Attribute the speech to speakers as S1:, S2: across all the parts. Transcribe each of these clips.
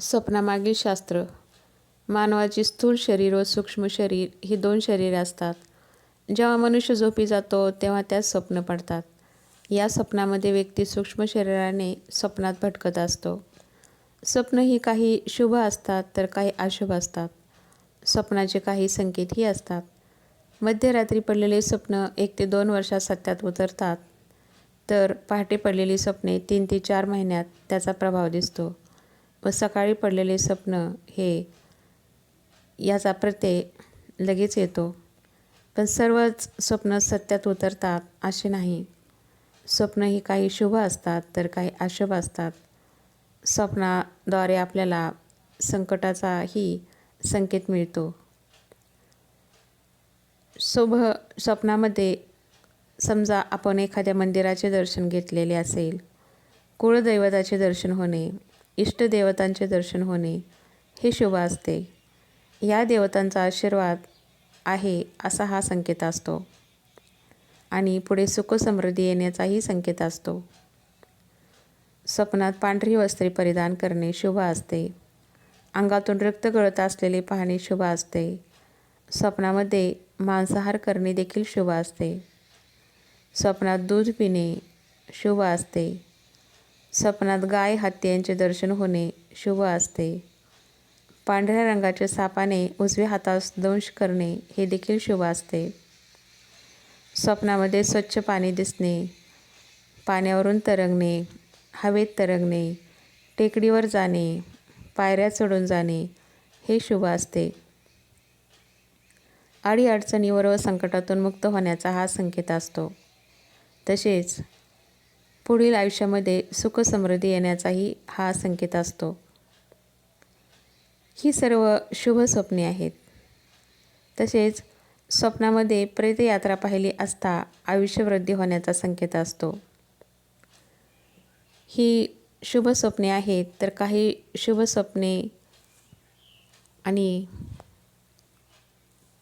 S1: स्वप्नामागील शास्त्र मानवाची स्थूल शरीर व सूक्ष्म शरीर ही दोन शरीरे असतात. जेव्हा मनुष्य झोपी जातो तेव्हा त्यात स्वप्न पडतात. या स्वप्नामध्ये व्यक्ती सूक्ष्म शरीराने स्वप्नात भटकत असतो. स्वप्न ही काही शुभ असतात तर काही अशुभ असतात. स्वप्नाचे काही संकेतही असतात. मध्यरात्री पडलेले स्वप्न एक ते दोन वर्षात सत्यात उतरतात. तर पहाटे पडलेली स्वप्ने तीन ते चार महिन्यात त्याचा प्रभाव दिसतो. व सकाळी पडलेले स्वप्न हे याचा प्रत्यय लगेच येतो. पण सर्वच स्वप्न सत्यात उतरतात असे नाही. स्वप्न ही काही शुभ असतात तर काही अशुभ असतात. स्वप्नाद्वारे आपल्याला संकटाचाही संकेत मिळतो. शुभ स्वप्नामध्ये समजा आपण एखाद्या मंदिराचे दर्शन घेतलेले असेल कुळदैवताचे दर्शन होणे इष्टदेवतांचे दर्शन होणे हे शुभ असते. या देवतांचा आशीर्वाद आहे असा हा संकेत असतो. आणि पुढे सुखसमृद्धी येण्याचाही संकेत असतो. स्वप्नात पांढरी वस्त्रे परिधान करणे शुभ असते. अंगातून रक्त गळत असलेले पाहणे शुभ असते. स्वप्नामध्ये मांसाहार करणे देखील शुभ असते. स्वप्नात दूध पिणे शुभ असते. स्वप्नात गाय हत्ती यांचे दर्शन होणे शुभ असते. पांढऱ्या रंगाच्या सापाने उजव्या हातास दंश करणे हे देखील शुभ असते. स्वप्नामध्ये स्वच्छ पाणी दिसणे पाण्यावरून तरंगणे हवेत तरंगणे टेकडीवर जाणे पायऱ्या चढून जाणे हे शुभ असते. अडीअडचणीवर व संकटातून मुक्त होण्याचा हा संकेत असतो. तसेच पुढील आयुष्यामध्ये सुखसमृद्धी येण्याचाही हा संकेत असतो. ही सर्व शुभ स्वप्ने आहेत. तसेच स्वप्नामध्ये प्रेतयात्रा पाहिली असता आयुष्यवृद्धी होण्याचा संकेत असतो. ही शुभ स्वप्ने आहेत तर काही शुभ स्वप्ने आणि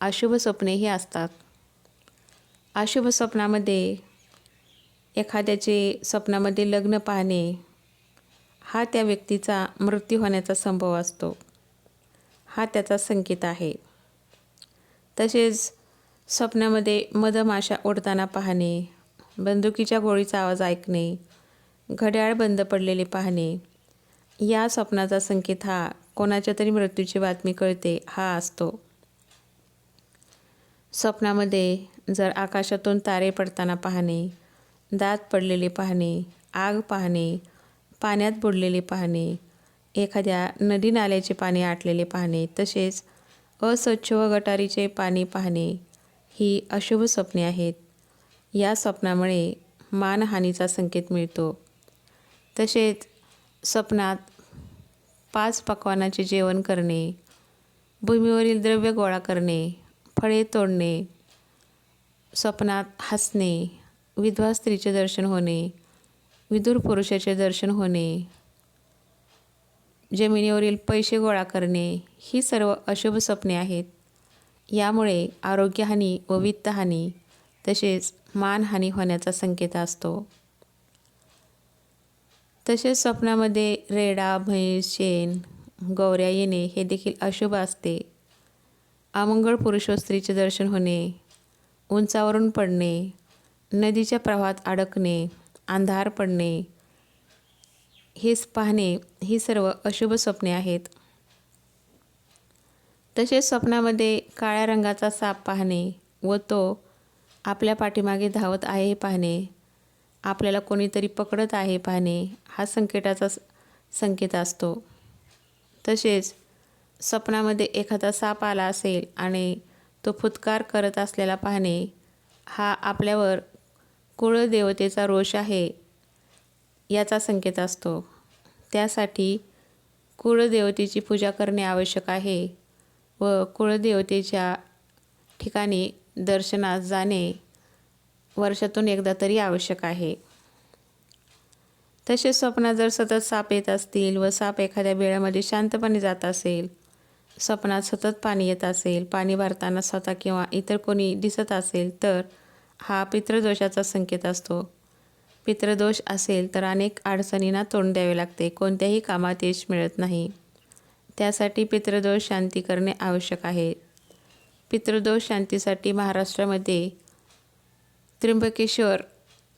S1: अशुभ स्वप्नेही असतात. अशुभ स्वप्नामध्ये एखाद्याचे स्वप्नामध्ये लग्न पाहणे हा त्या व्यक्तीचा मृत्यू होण्याचा संभव असतो. हा त्याचा संकेत आहे. तसेच स्वप्नामध्ये मधमाशा ओढताना पाहणे बंदुकीच्या गोळीचा आवाज ऐकणे घड्याळ बंद पडलेले पाहणे या स्वप्नाचा संकेत हा कोणाच्या तरी मृत्यूची बातमी कळते हा असतो. स्वप्नामध्ये जर आकाशातून तारे पडताना पाहणे दात पडलेले पाहणे आग पाहणे पाण्यात बुडलेले पाहणे एखाद्या नदी नाल्याचे पाणी आटलेले पाहणे तसेच अस्वच्छ व गटारीचे पाणी पाहणे ही अशुभ स्वप्ने आहेत. या स्वप्नामुळे मानहानीचा संकेत मिळतो. तसेच स्वप्नात पाच पक्वानाचे जेवण करणे भूमीवरील द्रव्य गोळा करणे फळे तोडणे स्वप्नात हसणे विधवा स्त्रीचे दर्शन होणे विदुर पुरुषाचे दर्शन होणे जमिनीवरील पैसे गोळा करणे ही सर्व अशुभ स्वप्ने आहेत. यामुळे आरोग्यहानी व वित्तहानी तसेच मानहानी होण्याचा संकेत असतो. तसेच स्वप्नामध्ये रेडा म्हैस शेण गौऱ्या येणे हे देखील अशुभ असते. अमंगळ पुरुष व स्त्रीचे दर्शन होणे उंचावरून पडणे नदीच्या प्रवाहात अडकणे अंधार पडणे हेच पाहणे ही सर्व अशुभ स्वप्ने आहेत. तसेच स्वप्नामध्ये काळ्या रंगाचा साप पाहणे व तो आपल्या पाठीमागे धावत आहे हे पाहणे आपल्याला कोणीतरी पकडत आहे पाहणे हा संकेताचा संकेत असतो. तसेच स्वप्नामध्ये एखादा साप आला असेल आणि तो फुतकार करत असलेला पाहणे हा आपल्यावर कुळदेवतेचा रोष आहे याचा संकेत असतो. त्यासाठी कुळदेवतेची पूजा करणे आवश्यक आहे व कुळदेवतेच्या ठिकाणी दर्शनास जाणे वर्षातून एकदा तरी आवश्यक आहे. तसेच स्वप्नात जर सतत साप येत असतील व साप एखाद्या वेळामध्ये शांतपणे जात असेल स्वप्नात सतत पाणी येत असेल पाणी भरताना स्वतः किंवा इतर कोणी दिसत असेल तर हा पितृदोषाचा संकेत असतो. पितृदोष असेल तर अनेक अडचणींना तोंड द्यावे लागते. कोणत्याही कामात यश मिळत नाही. त्यासाठी पितृदोष शांती करणे आवश्यक आहे. पितृदोष शांतीसाठी महाराष्ट्रामध्ये त्र्यंबकेश्वर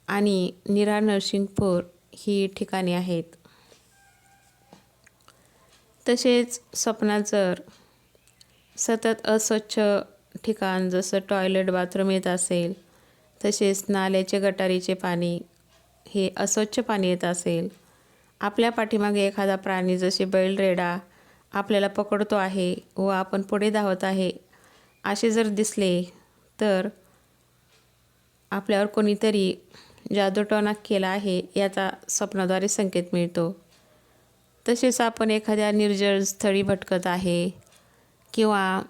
S1: आणि निरा नरसिंगपूर ही ठिकाणे आहेत. तसेच स्वप्नात जर सतत अस्वच्छ ठिकाण जसं टॉयलेट बाथरूम येत असेल तसेच नाल्याचे गटारीचे पाणी हे अस्वच्छ पाणी येत असेल. आपल्या पाठीमागे एखादा प्राणी जसे बैलरेडा आपल्याला पकडतो आहे व आपण पुढे धावत आहे असे जर दिसले तर आपल्यावर कोणीतरी जादूटोणा केला आहे याचा स्वप्नाद्वारे संकेत मिळतो. तसेच आपण एखाद्या निर्जळ स्थळी भटकत आहे किंवा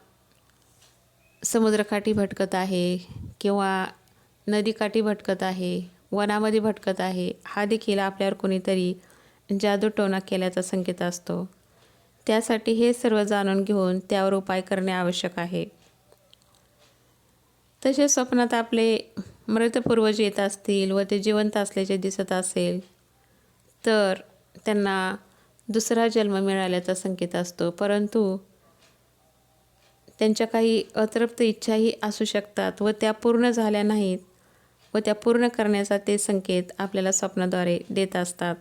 S1: समुद्रकाठी भटकत आहे किंवा नदीकाठी भटकत आहे वनामध्ये भटकत आहे. हा देखील आपल्यावर कोणीतरी जादूटोणा केल्याचा संकेत असतो. त्यासाठी हे सर्व जाणून घेऊन त्यावर उपाय करणे आवश्यक आहे. तसेच स्वप्नात आपले मृत पूर्वज येत असतील व ते जिवंत असल्याचे दिसत असेल तर त्यांना दुसरा जन्म मिळाल्याचा संकेत असतो. परंतु त्यांच्या काही अतृप्त इच्छाही असू शकतात व त्या पूर्ण झाल्या नाहीत. व त्या पूर्ण करण्याचा ते संकेत आपल्याला स्वप्नाद्वारे देत असतात.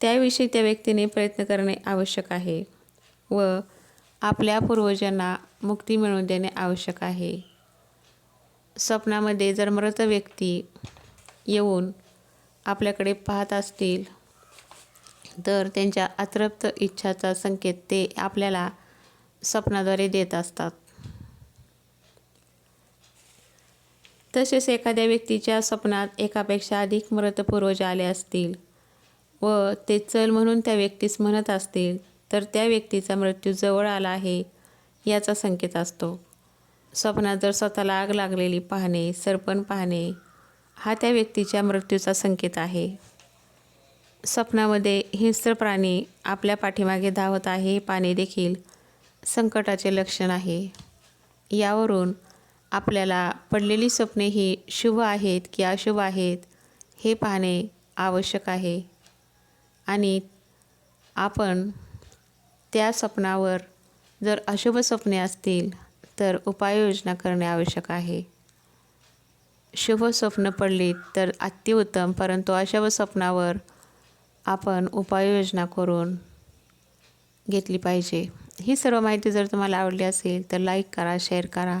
S1: त्याविषयी त्या व्यक्तीने प्रयत्न करणे आवश्यक आहे व आपल्या पूर्वजांना मुक्ती मिळवून देणे आवश्यक आहे. स्वप्नामध्ये जर मृत व्यक्ती येऊन आपल्याकडे पाहत असतील तर त्यांच्या अतृप्त इच्छाचा संकेत ते आपल्याला स्वप्नाद्वारे देत असतात. तसेच एखाद्या व्यक्तीच्या स्वप्नात एकापेक्षा अधिक मृत पूर्वज आले असतील व ते चल म्हणून त्या व्यक्तीस म्हणत असतील तर त्या व्यक्तीचा मृत्यू जवळ आला आहे याचा संकेत असतो. स्वप्नात जर स्वतःला आग लागलेली पाहणे सरपण पाहणे हा त्या व्यक्तीच्या मृत्यूचा संकेत आहे. स्वप्नामध्ये हिंस्त्र प्राणी आपल्या पाठीमागे धावत आहे हे पाणी देखील संकटाचे लक्षण आहे. यावरून आपल्याला पडलेली स्वप्ने ही शुभ आहेत की अशुभ आहेत हे पाहणे आवश्यक आहे. आणि आपण त्या स्वप्नावर जर अशुभ स्वप्ने असतील तर उपाययोजना करणे आवश्यक आहे. शुभ स्वप्न पडली तर अतिउत्तम परंतु अशुभ स्वप्नावर आपण उपाययोजना करून घेतली पाहिजे. ही सर्व माहिती जर तुम्हाला आवडली असेल तर लाईक करा शेअर करा.